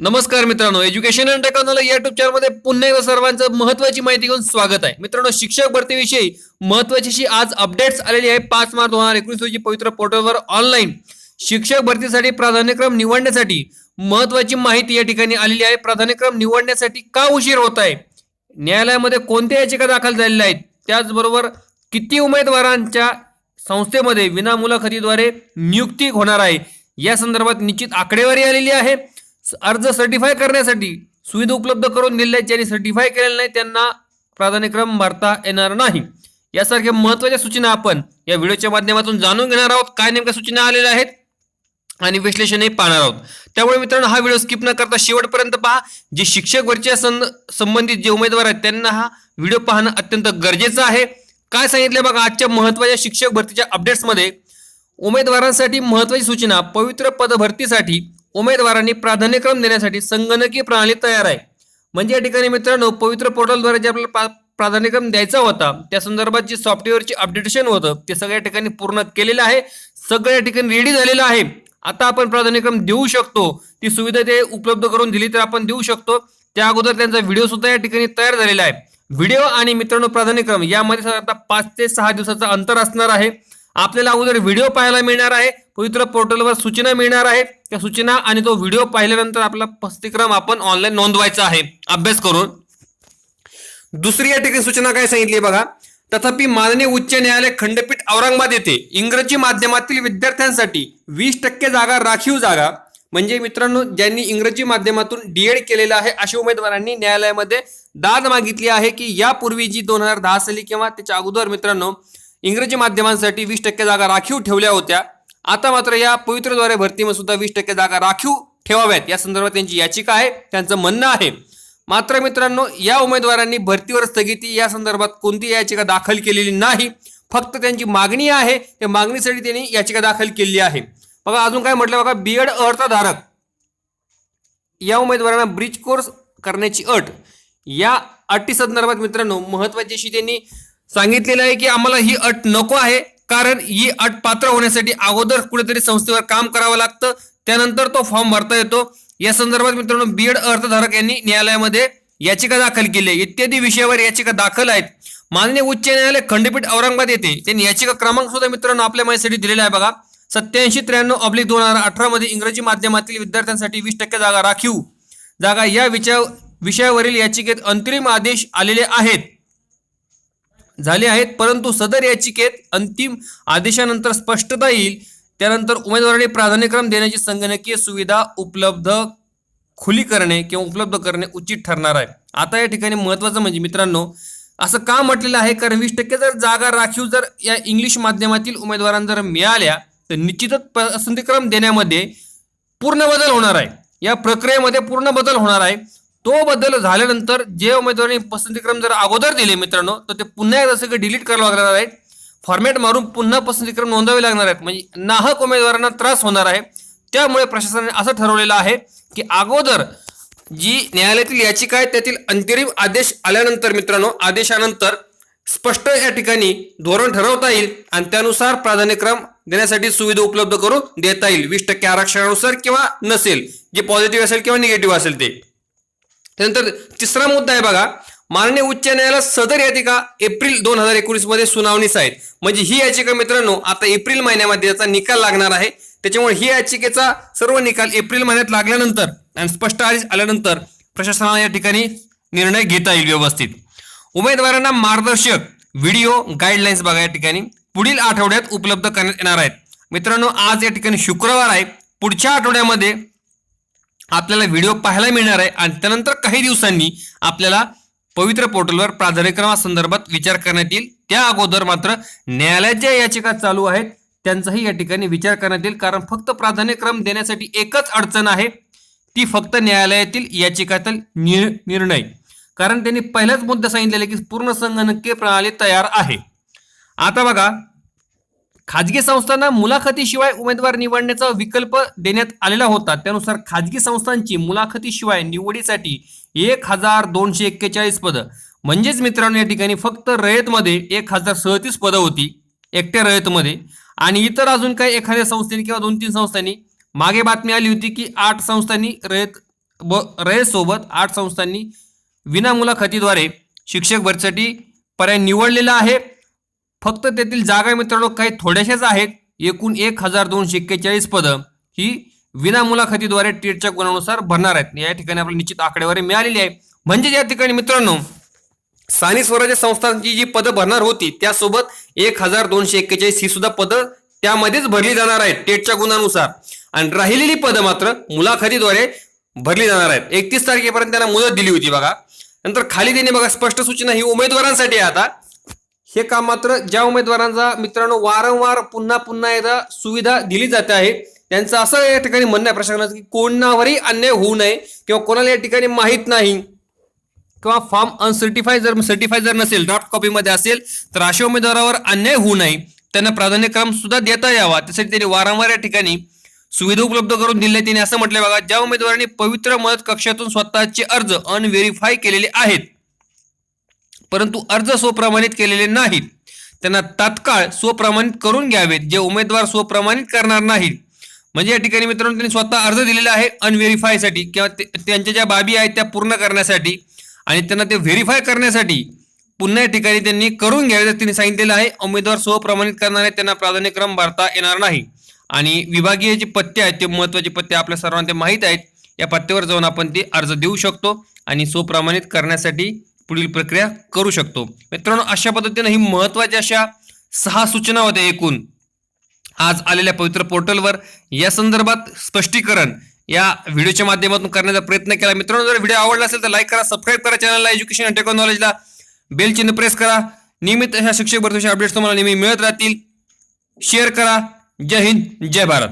नमस्कार मित्रांनो education and technology या युट्यूब चॅनलमध्ये पुन्हा एकदा सर्वांचं महत्वाची माहिती घेऊन स्वागत आहे. मित्रांनो शिक्षक भरतीविषयी महत्वाची अशी आज अपडेट्स आलेली आहे. पाच मार्च दोन हजार एकोणीस रोजी पवित्र पोर्टलवर ऑनलाईन शिक्षक भरतीसाठी प्राधान्यक्रम निवडण्यासाठी महत्वाची माहिती या ठिकाणी आलेली आहे. प्राधान्यक्रम निवडण्यासाठी का उशीर होत आहे? न्यायालयामध्ये कोणत्या याचिका दाखल झालेल्या आहेत? त्याचबरोबर किती उमेदवारांच्या संस्थेमध्ये विनामुलाखतीद्वारे नियुक्ती होणार आहे? या संदर्भात निश्चित आकडेवारी आलेली आहे. अर्ज सर्टिफाय करण्यासाठी सुविधा उपलब्ध करून दिलेल्या आहेत. ज्यांनी सर्टिफाय केलेलं नाही त्यांना प्राधान्यक्रम भरता येणार नाही. यासारख्या महत्त्वाच्या सूचना आपण या व्हिडिओच्या माध्यमातून जाणून घेणार आहोत. काय नेमक्या सूचना आलेल्या आहेत आणि विश्लेषणही पाहणार आहोत. त्यामुळे मित्रांनो हा व्हिडिओ स्किप न करता शेवटपर्यंत पहा. जे शिक्षक वरच्या सं संबंधित जे उमेदवार आहेत त्यांना हा व्हिडिओ पाहणं अत्यंत गरजेचं आहे. काय सांगितलं बघा आजच्या महत्त्वाच्या शिक्षक भरतीच्या अपडेट्समध्ये उमेदवारांसाठी महत्वाची सूचना पवित्र पदभरतीसाठी उमेदवारांनी प्राधान्यक्रम देण्यासाठी संगणकीय प्रणाली तयार आहे. म्हणजे या ठिकाणी मित्रांनो पवित्र पोर्टलद्वारे जे आपल्याला पा- प्राधान्यक्रम द्यायचा होता त्या संदर्भात जे सॉफ्टवेअरचे अपडेटेशन होतं ते सगळ्या ठिकाणी पूर्ण केलेलं आहे सगळ्या या ठिकाणी रेडी झालेलं आहे. आता आपण प्राधान्यक्रम देऊ शकतो ती सुविधा ते उपलब्ध करून दिली तर आपण देऊ शकतो. त्या अगोदर त्यांचा व्हिडिओ सुद्धा या ठिकाणी तयार झालेला आहे. व्हिडिओ आणि मित्रांनो प्राधान्यक्रम यामध्ये साधारणतः पाच ते सहा दिवसाचं अंतर असणार आहे. आपल्याला अगोदर व्हिडिओ पाहायला मिळणार आहे. पवित्र पोर्टलवर सूचना मिळणार आहे. त्या सूचना आणि तो व्हिडिओ पाहिल्यानंतर आपला पस्तीक्रम आपण ऑनलाईन नोंदवायचा आहे. अभ्यास करून. दुसरी या ठिकाणी सूचना काय सांगितली बघा. तथापि माननीय उच्च न्यायालय खंडपीठ औरंगाबाद येथे इंग्रजी माध्यमातील विद्यार्थ्यांसाठी वीस टक्के जागा राखीव जागा म्हणजे मित्रांनो ज्यांनी इंग्रजी माध्यमातून डीएड केलेलं आहे अशा उमेदवारांनी न्यायालयामध्ये दाद मागितली आहे की यापूर्वी जी दोन हजार दहा साली किंवा त्याच्या अगोदर मित्रांनो इंग्रजी माध्यमांसाठी वीस टक्के जागा राखीव ठेवल्या होत्या. आता मात्र या पवित्रद्वारे भरतीमध्ये सुद्धा वीस टक्के जागा राखीव ठेवाव्यात. या संदर्भात त्यांची याचिका आहे त्यांचं म्हणणं आहे. मात्र मित्रांनो या उमेदवारांनी भरतीवर स्थगिती या संदर्भात कोणती याचिका दाखल केलेली नाही. फक्त त्यांची मागणी आहे त्या मागणीसाठी त्यांनी याचिका दाखल केलेली आहे. बघा अजून काय म्हटलं बघा बीएड अर्थधारक. या उमेदवारांना ब्रिज कोर्स करण्याची अट. या अटी संदर्भात मित्रांनो महत्वाची अशी त्यांनी सांगितलेलं आहे की आम्हाला ही अट नको आहे कारण ही अट पात्र होण्यासाठी अगोदर कुठेतरी संस्थेवर काम करावं लागतं. त्यानंतर तो फॉर्म भरता येतो. या संदर्भात मित्रांनो बीएड अर्थधारक यांनी न्यायालयामध्ये याचिका दाखल केली आहे. इत्यादी विषयावर याचिका दाखल आहेत. माननीय उच्च न्यायालय खंडपीठ औरंगाबाद येथे त्यांनी याचिका क्रमांक सुद्धा मित्रांनो आपल्या माहितीसाठी दिलेला आहे बघा. सत्याऐंशी त्र्याण्णव ऑब्लिक दोन हजार अठरा मध्ये इंग्रजी माध्यमातील विद्यार्थ्यांसाठी वीस टक्के जागा राखीव. जागा या विषया विषयावरील याचिकेत अंतरिम आदेश आलेले आहेत. झाले आहेत. परंतु सदर याचिकेत अंतिम आदेशानंतर स्पष्टता येईल. त्यानंतर उमेदवारांनी प्राधान्यक्रम देण्याची संगणकीय सुविधा उपलब्ध खुली करणे किंवा उपलब्ध करणे उचित ठरणार आहे. आता या ठिकाणी महत्त्वाचं म्हणजे मित्रांनो असं का म्हटलेलं आहे? कारण वीस टक्के जर जागा राखीव जर या इंग्लिश माध्यमातील उमेदवारांना जर मिळाल्या तर निश्चितच पसंतीक्रम देण्यामध्ये पूर्ण बदल होणार आहे. या प्रक्रियेमध्ये पूर्ण बदल होणार आहे. तो बदल झाल्यानंतर जे उमेदवारांनी पसंतीक्रम जर अगोदर दिले मित्रांनो तर ते पुन्हा एकदा सगळं डिलीट करावं लागणार आहे फॉर्मॅट मारून पुन्हा पसंतीक्रम नोंदवावे लागणार आहेत. म्हणजे नाहक उमेदवारांना त्रास होणार आहे. त्यामुळे प्रशासनाने असं ठरवलेलं आहे की अगोदर जी न्यायालयातील याचिका आहे त्यातील अंतरिम आदेश आल्यानंतर मित्रांनो आदेशानंतर स्पष्ट या ठिकाणी धोरण ठरवता येईल आणि त्यानुसार प्राधान्यक्रम देण्यासाठी सुविधा उपलब्ध करून देता येईल. वीस टक्के आरक्षणानुसार किंवा नसेल जे पॉझिटिव्ह असेल किंवा निगेटिव्ह असेल ते. त्यानंतर तिसरा मुद्दा आहे बघा माननीय उच्च न्यायालयात सदर याचिका एप्रिल दोन हजार एकोणीसमध्ये सुनावणीस आहेत. म्हणजे ही याचिका मित्रांनो आता एप्रिल महिन्यामध्ये याचा निकाल लागणार आहे. त्याच्यामुळे ही याचिकेचा सर्व निकाल एप्रिल महिन्यात लागल्यानंतर आणि स्पष्ट आदेश आल्यानंतर प्रशासनाला या ठिकाणी निर्णय घेता येईल व्यवस्थित. उमेदवारांना मार्गदर्शक व्हिडिओ गाईडलाईन्स बघा या ठिकाणी पुढील आठवड्यात उपलब्ध करण्यात येणार आहेत. मित्रांनो आज या ठिकाणी शुक्रवार आहे. पुढच्या आठवड्यामध्ये आपल्याला व्हिडिओ पाहायला मिळणार आहे. आणि त्यानंतर काही दिवसांनी आपल्याला पवित्र पोर्टलवर प्राधान्यक्रमासंदर्भात विचार करण्यात येईल. त्या अगोदर मात्र न्यायालयाच्या याचिका चालू आहेत त्यांचाही या ठिकाणी विचार करण्यात येईल. कारण फक्त प्राधान्यक्रम देण्यासाठी एकच अडचण आहे. ती फक्त न्यायालयातील याचिकातील निर्णय. कारण त्यांनी पहिलाच मुद्दा सांगितलेला की पूर्ण संगणकीय प्रणाली तयार आहे. आता बघा खाजगी संस्थांना मुलाखतीशिवाय उमेदवार निवडण्याचा विकल्प देण्यात आलेला होता. त्यानुसार खाजगी संस्थांची मुलाखतीशिवाय निवडीसाठी एक हजार दोनशे एक्केचाळीस पदं. म्हणजेच मित्रांनो या ठिकाणी फक्त रयतमध्ये एक हजार सहतीस पदं होती. एकट्या रयतमध्ये. आणि इतर अजून काही एखाद्या संस्थेने किंवा दोन तीन संस्थांनी मागे बातमी आली होती की आठ संस्थांनी रयत ब रयतसोबत आठ संस्थांनी विना मुलाखतीद्वारे शिक्षक भरतीसाठी पर्याय निवडलेला आहे. फक्त तेथील जागा मित्रांनो काही थोड्याशाच आहेत. एकूण एक हजार दोनशे एक्केचाळीस पदं ही विना मुलाखतीद्वारे टेटच्या गुणानुसार भरणार आहेत. या ठिकाणी आपल्याला निश्चित आकडेवारी मिळालेली आहे. म्हणजे या ठिकाणी मित्रांनो स्थानिक स्वराज्य संस्थांची जी पदं भरणार होती त्यासोबत एक हजार दोनशे एक्केचाळीस ही सुद्धा पदं त्यामध्येच भरली जाणार आहेत टेटच्या गुणानुसार. आणि राहिलेली पदं मात्र मुलाखतीद्वारे भरली जाणार आहेत. एकतीस तारखेपर्यंत त्यांना मुदत दिली होती बघा. नंतर खाली देणे बघा स्पष्ट सूचना ही उमेदवारांसाठी आहे आता. हे काम मात्र ज्या उमेदवारांचा मित्रांनो वारंवार पुन्हा पुन्हा एकदा सुविधा दिली जाते आहे. त्यांचं असं या ठिकाणी म्हणणं आहे प्रशासनाचं की कोणावरही अन्याय होऊ नये किंवा कोणाला या ठिकाणी माहीत नाही किंवा फॉर्म अनसर्टिफाय जर सर्टिफाय जर नसेल ड्राफ्ट कॉपीमध्ये असेल तर अशा उमेदवारावर अन्याय होऊ नये. त्यांना प्राधान्यक्रम सुद्धा देता यावा. त्यासाठी त्यांनी वारंवार या ठिकाणी सुविधा उपलब्ध करून दिल्या. त्यांनी असं म्हटलं बघा ज्या उमेदवारांनी पवित्र मदत कक्षातून स्वतःचे अर्ज अनव्हेरीफाय केलेले आहेत परंतु अर्ज स्वप्रमाणित केलेले नाहीत. त्यांना तात्काळ स्वप्रमाणित करून घ्यावेत जे उमेदवार स्वप्रमाणित करणार नाहीत. म्हणजे या ठिकाणी मित्रांनो त्यांनी स्वतः अर्ज दिलेला आहे अनव्हेरीफायसाठी किंवा ते- त्यांच्या ज्या बाबी आहेत त्या पूर्ण करण्यासाठी आणि त्यांना ते व्हेरीफाय करण्यासाठी पुन्हा या ठिकाणी त्यांनी करून घ्यावे त्यांनी सांगितलेलं आहे उमेदवार स्वप्रमाणित करणारे त्यांना प्राधान्यक्रम भरता येणार नाही. आणि विभागीय जे पत्ते आहेत ते महत्त्वाचे पत्ते आपल्या सर्वांना ते माहीत आहेत या पत्त्यावर जाऊन आपण ते अर्ज देऊ शकतो आणि स्वप्रमाणित करण्यासाठी पुढील प्रक्रिया करू शकतो. मित्रांनो अशा पद्धतीने ही महत्त्वाच्या अशा सहा सूचना होत्या एकूण. आज आलेल्या पवित्र पोर्टलवर या संदर्भात स्पष्टीकरण या व्हिडिओच्या माध्यमातून करण्याचा प्रयत्न केला. मित्रांनो जर व्हिडिओ आवडला असेल तर लाईक करा सबस्क्राईब करा चॅनलला एज्युकेशन अँड टेक्नॉलॉजीला बेल चिन्ह प्रेस करा. नियमित अशा शिक्षक भरतीच्या अपडेट्स तुम्हाला नेहमी मिळत राहतील. शेअर करा. जय हिंद जय भारत.